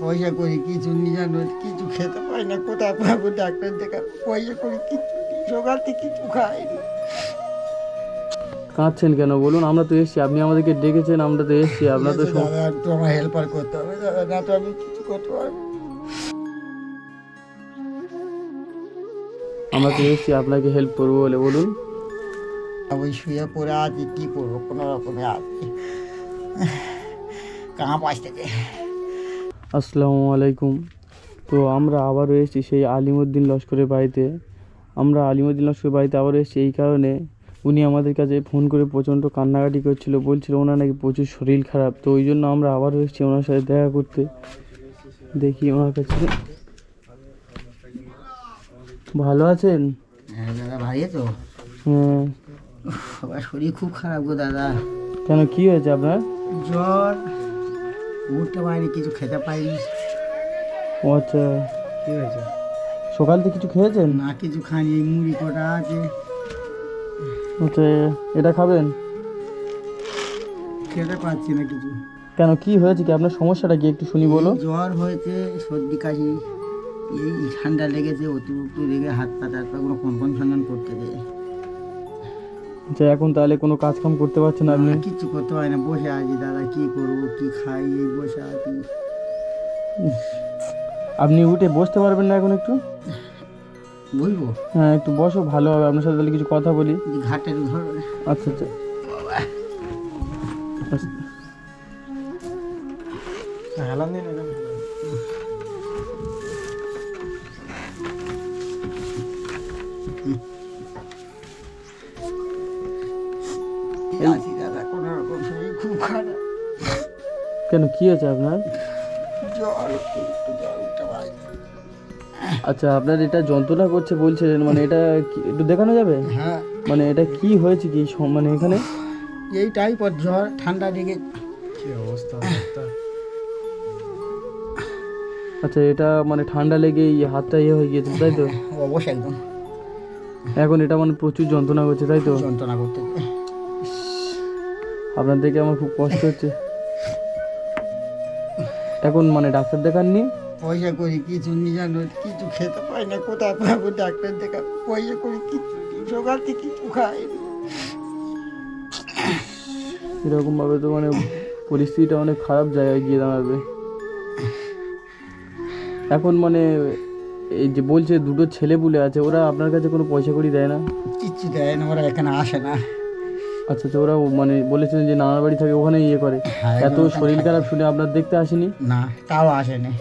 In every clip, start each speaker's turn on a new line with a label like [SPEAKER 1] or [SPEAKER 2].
[SPEAKER 1] পয়সা করি কিছু নিজের কিছু খেতে পাই না কোথায় পাবো ডাক্তার দেখা পয়সা করি কিছু সকালতে কিছু খাই না।
[SPEAKER 2] কাঁদছেন কেন বলুন আমরা তো এসছি আপনি আমাদেরকে ডেকেছেন আমরা তো এসছি আপনার তো
[SPEAKER 1] দাদা একটু আমার হেল্পার করতে হবে দাদা না তো আমি কিছু করতে পারব।
[SPEAKER 2] আমরা তো এসছি আপনাকে হেল্প করব বলে বলুন
[SPEAKER 1] ওই শুয়ে পড়ে আছি কী করব কোনো রকমে আছি কাঁপ আসতেছে
[SPEAKER 2] আসসালামু আলাইকুম। তো আমরা আবারও এসেছি সেই আলিমুদ্দিন লস্করের বাড়িতে। আমরা আলিমুদ্দিন লস্করের বাড়িতে আবারও এসেছি এই কারণে উনি আমাদের কাছে ফোন করে প্রচণ্ড কান্নাকাটি করছিল বলছিল ওনার নাকি প্রচুর শরীর খারাপ। তো ওই জন্য আমরা আবারও এসেছি ওনার সাথে দেখা করতে। দেখি ওনার কাছে। ভালো আছেন?
[SPEAKER 1] হ্যাঁ দাদা ভাই তো।
[SPEAKER 2] হ্যাঁ।
[SPEAKER 1] সবার শরীর খুব খারাপ গো দাদা।
[SPEAKER 2] কেন কি হয়েছে আপনার?
[SPEAKER 1] জ্বর। উঠতে পারিনি কিছু খেতে পাইনি।
[SPEAKER 2] ও আচ্ছা।
[SPEAKER 1] কি হয়েছে?
[SPEAKER 2] সকাল থেকে কিছু খেয়েছেন?
[SPEAKER 1] না কিছু খাইনি এই মুড়ি কটা আছে।
[SPEAKER 2] আচ্ছা এটা খাবেন?
[SPEAKER 1] খেতে পাচ্ছি না কিছু।
[SPEAKER 2] কেন কি হয়েছে কি? আপনার সমস্যাটা কি? একটু শুনি বলো
[SPEAKER 1] জ্বর হয়েছে সর্দি কাশি এই ঠান্ডা লেগেছে অতিরিক্ত লেগে হাত পা হাত পা কোনো কম্পন ফাঙ্গন করতে দেয়
[SPEAKER 2] আচ্ছা এখন তাহলে কোনো কাজ কাম করতে পারছেন না আপনি?
[SPEAKER 1] না কিচ্ছু করতে হয় না বসে আছি দাদা কি করব কি খাই এই বসে আছি।
[SPEAKER 2] আপনি উঠে বসতে পারবেন না এখন একটু?
[SPEAKER 1] বলব?
[SPEAKER 2] হ্যাঁ একটু বসো ভালো হবে আপনার সাথে তাহলে কিছু কথা বলি।
[SPEAKER 1] যে ঘাটে ধরো।
[SPEAKER 2] আচ্ছা আচ্ছা। আচ্ছা।
[SPEAKER 1] এই আছি দাদা কোনো রকম শরীর খুব খারাপ।
[SPEAKER 2] কেন কি হয়েছে আপনার?
[SPEAKER 1] জ্বর অতিরিক্ত জ্বর উঠতে পারি
[SPEAKER 2] আচ্ছা আপনার এটা যন্ত্রণা করছে বলছিলেন মানে এটা কি- একটু দেখানো যাবে?
[SPEAKER 1] হ্যাঁ।
[SPEAKER 2] মানে এটা কি হয়েছে কি সম- মানে এখানে?
[SPEAKER 1] এই টাইপের জ্বর ঠান্ডা লেগে
[SPEAKER 2] আচ্ছা এটা মানে ঠান্ডা লেগে এই হাতটা ইয়ে হয়ে গিয়েছে তাই তো?
[SPEAKER 1] অবশ্যই একদম।
[SPEAKER 2] এখন এটা মানে প্রচুর যন্ত্রণা করছে তাই তো?
[SPEAKER 1] যন্ত্রণা করতে
[SPEAKER 2] আপনার দেখে আমার খুব কষ্ট হচ্ছে। এখন মানে ডাক্তার দেখাননি?
[SPEAKER 1] পয়সা করি কিছু নিজের কিছু খেতে পাই না কোথায় পাবো ডাক্তার দেখা পয়সা করি কিছু সকালতে কিছু খাই। না।
[SPEAKER 2] এরকম ভাবে তো মানে পরিস্থিতিটা অনেক খারাপ জায়গায় গিয়ে দাঁড়াবে। এখন মানে এই যে বলছে দুটো ছেলে পুলে আছে ওরা আপনার কাছে কোনো পয়সা করি দেয় না?
[SPEAKER 1] কিচ্ছু দেয় না ওরা এখানে আসে না।
[SPEAKER 2] আচ্ছা আচ্ছা ওরা মানে বলেছিলেন যে নানার বাড়ি থাকে ওখানে ইয়ে করে।
[SPEAKER 1] হ্যাঁ,
[SPEAKER 2] এত শরীর খারাপ শুনে আপনার দেখতে আসেনি?
[SPEAKER 1] না তাও আসেনি।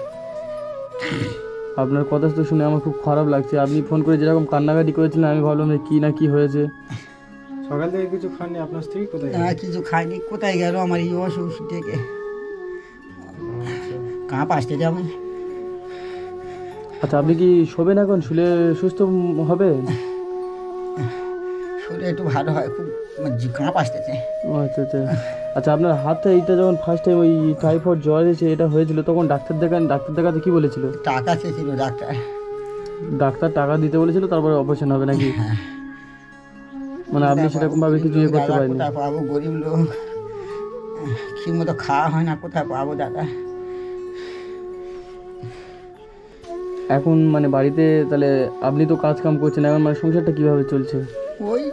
[SPEAKER 2] আপনার কথা তো শুনে আমার খুব খারাপ লাগছে। আপনি ফোন করে যেরকম কান্নাকাটি করেছিলেন আমি ভাবলাম যে কী না কি হয়েছে।
[SPEAKER 3] সকাল থেকে কিছু খাননি আপনার স্ত্রী কোথায়
[SPEAKER 1] না কিছু খাইনি কোথায় গেল? আমার এই অসুখ থেকে। কাঁপ আসতে যাব
[SPEAKER 2] আচ্ছা আপনি কি শোবেন এখন? শুলে সুস্থ হবে?
[SPEAKER 1] শরীর একটু ভালো হয় খুব মানে কাঁপ আসতেছে।
[SPEAKER 2] ও আচ্ছা আচ্ছা। আচ্ছা আপনার হাতটা এইটা যখন ফার্স্ট টাইম ওই টাইফয়েড জ্বর এসে এটা হয়েছিল তখন ডাক্তার দেখান ডাক্তার দেখাতে কি বলেছিল?
[SPEAKER 1] টাকা চেয়েছিল ডাক্তার।
[SPEAKER 2] ডাক্তার টাকা দিতে বলেছিল তারপরে অপারেশন হবে নাকি?
[SPEAKER 1] হ্যাঁ।
[SPEAKER 2] মানে আপনি সেরকম ভাবে কিছু ইয়ে করতে
[SPEAKER 1] কোথায় পাবো গরিব লোক। ঠিক মতো খাওয়া হয় না কোথায় পাবো দাদা?
[SPEAKER 2] এখন মানে বাড়িতে তাহলে আপনি তো কাজ কাম করছেন এখন মানে সংসারটা কীভাবে চলছে?
[SPEAKER 1] ওই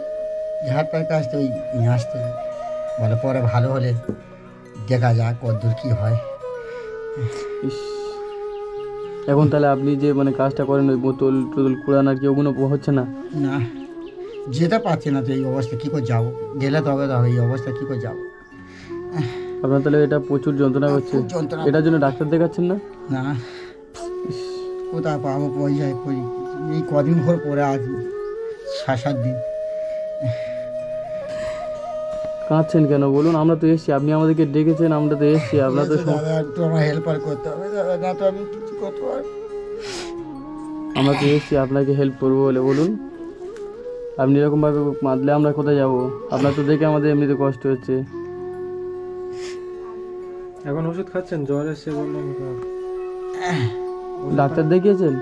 [SPEAKER 1] ঝাড় পায়ের কাছ থেকে ওই নিয়ে আসতে বলে পরে ভালো হলে দেখা যাক কদ্দূর কী হয়।
[SPEAKER 2] ইস। এখন তাহলে আপনি যে মানে কাজটা করেন ওই বোতল টোতল কুড়ান আর কি ওগুলো হচ্ছে না?
[SPEAKER 1] না যেতে পারছি না তো এই অবস্থা কী করে যাব? গেলে তবে তো হবে এই অবস্থা কী করে যাব?
[SPEAKER 2] আপনার তাহলে এটা প্রচুর যন্ত্রণা
[SPEAKER 1] হচ্ছে যন্ত্রণা।
[SPEAKER 2] এটার জন্য ডাক্তার দেখাচ্ছেন না?
[SPEAKER 1] না। কোথায় পাবো পয়সায় করি। এই কদিন ভোর পরে আছি সাত সাত দিন।
[SPEAKER 2] কাঁদছেন কেন? বলুন আমরা তো এসছি। আপনি আমাদেরকে ডেকেছেন আমরা তো এসছি। আপনার তো
[SPEAKER 1] দাদা একটু আমার হেল্পার করতে হবে। দাদা না তো আমি কিছু করতে পারব
[SPEAKER 2] আমরা তো এসছি আপনাকে হেল্প করব বলে। বলুন আপনি এরকমভাবে মাতলে আমরা কোথায় যাব? আপনার তো দেখে আমাদের এমনিতে কষ্ট হচ্ছে।
[SPEAKER 3] এখন ওষুধ খাচ্ছেন? জ্বর এসে বললাম তো।
[SPEAKER 2] ডাক্তার দেখিয়েছেন?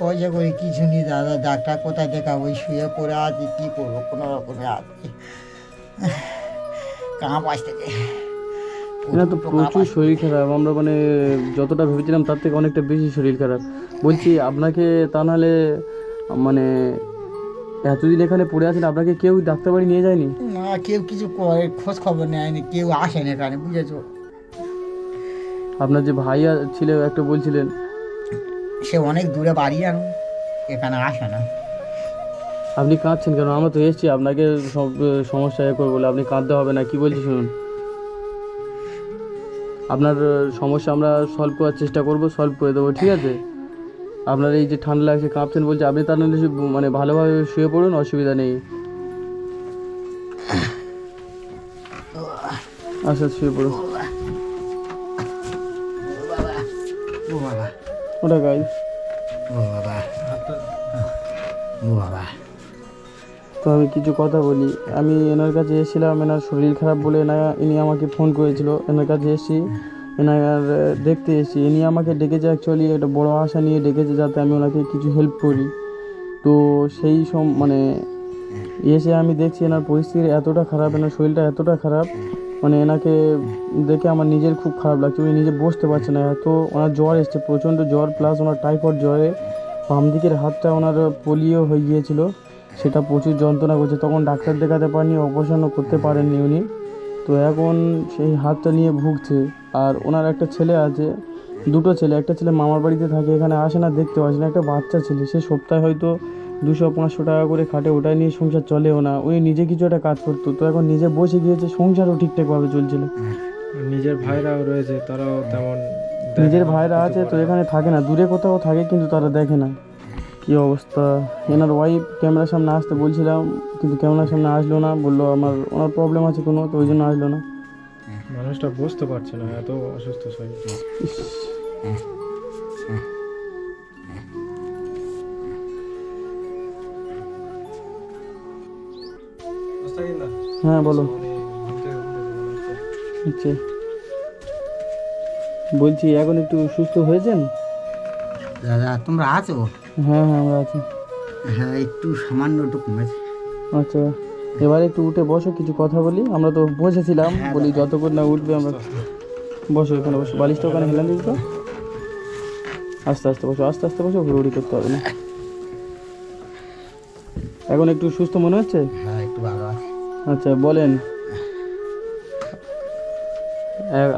[SPEAKER 1] পয়সা করে কিছু নেই দাদা ডাক্তার কোথায় দেখাবো? ওই শুয়ে পড়ে আছি কী করব? কোনো রকমে আছি। কাঁপ আসতেছে
[SPEAKER 2] এনার তো প্রচুর শরীর খারাপ। আমরা মানে যতটা ভেবেছিলাম তার থেকে অনেকটা বেশি শরীর খারাপ। বলছি আপনাকে তা নাহলে মানে এতদিন এখানে পড়ে আছেন আপনাকে কেউ ডাক্তার বাড়ি নিয়ে যায়নি?
[SPEAKER 1] না কেউ কিছু করে খোঁজ খবর নেয়নি কেউ আসেনি এখানে বুঝেছ?
[SPEAKER 2] আপনার যে ভাইয়া ছিল একটা বলছিলেন
[SPEAKER 1] সে অনেক দূরে বাড়ি জানো, এখানে আসে না।
[SPEAKER 2] আপনি কাঁদছেন কেন? আমরা তো এসেছি, আপনাকে সব সমস্যা এ করব বলে। আপনি কাঁদতে হবে না, কি বলছি শুনুন? আপনার সমস্যা আমরা সলভ করার চেষ্টা করব সলভ করে দেবো, ঠিক আছে? আপনার এই যে ঠান্ডা লাগছে, কাঁপছেন বলছে, আপনি তার মানে ভালোভাবে শুয়ে পড়ুন, অসুবিধা নেই। আচ্ছা শুয়ে পড়ুন। ওটা গাই
[SPEAKER 1] ও বাবা। ও বাবা।
[SPEAKER 2] তো আমি কিছু কথা বলি। আমি এনার কাছে এসেছিলাম এনার শরীর খারাপ বলে এনা ইনি আমাকে ফোন করেছিল। এনার কাছে এসেছি এনার দেখতে এসেছি। ইনি আমাকে ডেকেছে অ্যাকচুয়ালি একটা বড় আশা নিয়ে ডেকেছে যাতে আমি ওনাকে কিছু হেল্প করি। তো সেই সম মানে এসে আমি দেখছি এনার পরিস্থিতি এতটা খারাপ এনার শরীরটা এতটা খারাপ। মানে এনাকে দেখে আমার নিজের খুব খারাপ লাগছে। উনি নিজে বসতে পারছে না। এত ওনার জ্বর এসছে, প্রচণ্ড জ্বর প্লাস ওনার টাইফয়েড জ্বরে বাম দিকের হাতটা ওনার পোলিও হয়ে গিয়েছিল। সেটা প্রচুর যন্ত্রণা করছে। তখন ডাক্তার দেখাতে পারেনি অপারেশনও করতে পারেননি উনি। তো এখন সেই হাতটা নিয়ে ভুগছে। আর ওনার একটা ছেলে আছে, দুটো ছেলে। একটা ছেলে মামার বাড়িতে থাকে, এখানে আসে না, দেখতে আসে না। একটা বাচ্চা ছেলে, সে সপ্তাহে হয়তো দুশো পাঁচশো টাকা করে খাটে ওটাই নিয়ে সংসার চলেও না। উনি নিজে কিছু একটা কাজ করতো তো এখন নিজে বসে গিয়েছে সংসারও ঠিকঠাকভাবে চলছিল
[SPEAKER 3] নিজের ভাইরাও রয়েছে তারাও তেমন
[SPEAKER 2] নিজের ভাইরা আছে তো এখানে থাকে না দূরে কোথাও থাকে কিন্তু তারা দেখে না। কি অবস্থা? এনার ওয়াইফ ক্যামেরার সামনে আসতে বলছিলাম কিন্তু ক্যামেরার সামনে আসলো না বলল আমার ওনার প্রবলেম আছে কোনো তো ওই জন্য আসলো না।
[SPEAKER 3] মানুষটা বুঝতে পারছে না এত অসুস্থ শরীর।
[SPEAKER 2] হ্যাঁ বলো। আচ্ছা। বলছি এখন একটু সুস্থ হয়েছেন?
[SPEAKER 1] দাদা তোমরা আছো?
[SPEAKER 2] হ্যাঁ হ্যাঁ আমরা আছি।
[SPEAKER 1] হ্যাঁ একটু সামান্য একটু কমেছে।
[SPEAKER 2] আচ্ছা এবার একটু উঠে বসো কিছু কথা বলি। আমরা তো বসেছিলাম বলি যতক্ষণ না উঠবে আমরা বসো এখানে বসো। বালিশটা ওখানে হেলান দিতে তো। আস্তে আস্তে বসো আস্তে আস্তে বসো হুড়োহুড়ি করতে হবে না। এখন একটু সুস্থ মনে হচ্ছে? আচ্ছা বলেন।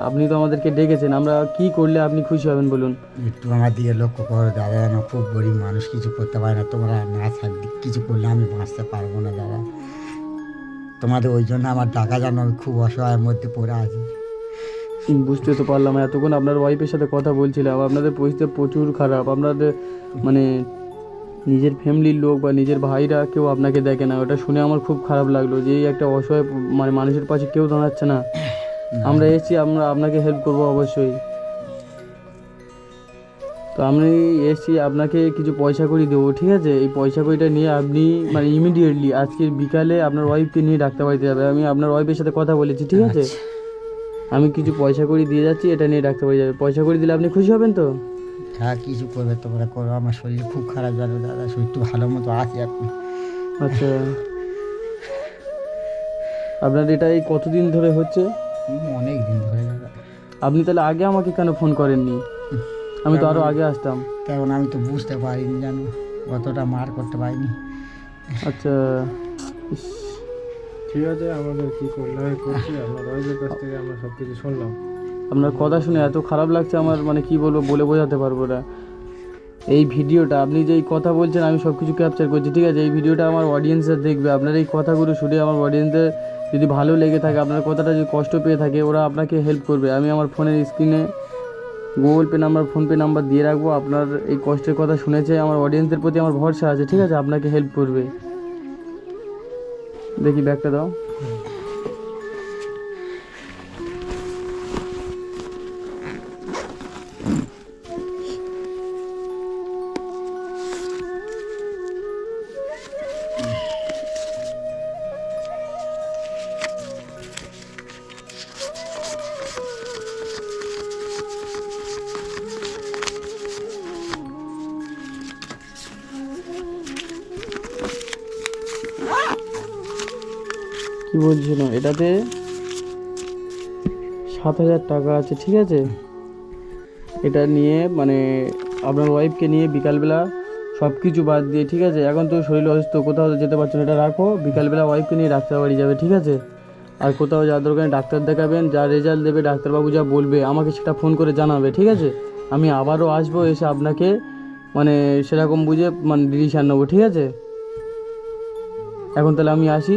[SPEAKER 2] আপনি তো আমাদেরকে ডেকেছেন আমরা কি করলে আপনি খুশি হবেন বলুন?
[SPEAKER 1] একটু আমার দিকে লক্ষ্য করো দাদা না খুব গরিব মানুষ কিছু করতে পারে না তোমরা না থাকলে কিছু করলে আমি বাঁচতে পারব না দাদা। তোমাদের ওই জন্য আমার টাকা জানো আমি খুব অসহায়ের মধ্যে পড়ে আছি।
[SPEAKER 2] বুঝতে তো পারলাম এতক্ষণ আপনার ওয়াইফের সাথে কথা বলছিলাম আপনাদের পরিস্থিতি প্রচুর খারাপ আপনাদের মানে নিজের ফ্যামিলির লোক বা নিজের ভাইরা কেউ আপনাকে দেখে না। ওটা শুনে আমার খুব খারাপ লাগল যে এই একটা অসহায় মানে মানুষের পাশে কেউ দাঁড়াচ্ছে না। আমরা এসেছি আমরা আপনাকে হেল্প করব অবশ্যই। তো আমি এসেছি আপনাকে কিছু পয়সা করি দেবো ঠিক আছে? এই পয়সা করিটা নিয়ে আপনি মানে ইমিডিয়েটলি আজকের বিকালে আপনার ওয়াইফকে নিয়ে ডাক্তার বাড়িতে যাবে। আমি আপনার ওয়াইফের সাথে কথা বলেছি ঠিক আছে? আমি কিছু পয়সা করি দিয়ে যাচ্ছি এটা নিয়ে ডাক্তার বাড়ি যাবে। পয়সা করে দিলে আপনি খুশি হবেন তো?
[SPEAKER 1] হ্যাঁ কিছু করবে তোমরা করো আমার শরীর খুব খারাপ জানো দাদা শরীরটা ভালো মতো আছে এখন।
[SPEAKER 2] আচ্ছা। আপনার এটা এই কতদিন ধরে হচ্ছে?
[SPEAKER 1] অনেক দিন ধরে দাদা।
[SPEAKER 2] আপনি তাহলে আগে আমাকে কেন ফোন করেননি? আমি তো আরও আগে আসতাম।
[SPEAKER 1] কারণ আমি তো বুঝতে পারিনি জানো অতটা মার করতে পারিনি।
[SPEAKER 2] আচ্ছা
[SPEAKER 3] ঠিক আছে আমাদের কি করলে হয় করছি ওয়াইফের কাছ থেকে আমরা সব কিছু শুনলাম।
[SPEAKER 2] আপনার কথা শুনে এত খারাপ লাগছে আমার মানে কি বলব, বলে বোঝাতে পারব না। এই ভিডিওটা, আপনি যে এই কথা বলছেন, আমি সব কিছু ক্যাপচার করছি, ঠিক আছে? এই ভিডিওটা আমার অডিয়েন্সরা দেখবে। আপনার এই কথাগুলো শুনে আমার অডিয়েন্সদের যদি ভালো লেগে থাকে, আপনার কথাটা যদি কষ্ট পেয়ে থাকে, ওরা আপনাকে হেল্প করবে। আমি আমার ফোনের স্ক্রিনে Google Pay number PhonePe number দিয়ে রাখব। আপনার এই কষ্টের কথা শুনেছে, আমার অডিয়েন্সদের প্রতি আমার ভরসা আছে, ঠিক আছে? আপনাকে হেল্প করবে। দেখি ব্যাগটা দাও। কি বলছিল এটাতে সাত হাজার টাকা আছে, ঠিক আছে? এটা নিয়ে মানে আপনার ওয়াইফকে নিয়ে বিকালবেলা সব কিছু বাদ দিয়ে, ঠিক আছে? এখন তো শরীর অসুস্থ, কোথাও যেতে পারছ না, এটা রাখো। বিকালবেলা ওয়াইফকে নিয়ে ডাক্তার বাড়ি যাবে, ঠিক আছে? আর কোথাও যা দরকার ডাক্তার দেখাবেন, যা রেজাল্ট দেবে, ডাক্তারবাবু যা বলবে, আমাকে সেটা ফোন করে জানাবে, ঠিক আছে? আমি আবারও আসব, এসে আপনাকে মানে সেরকম বুঝে মানে ডিসিশান নেব, ঠিক আছে? এখন তাহলে আমি আসি।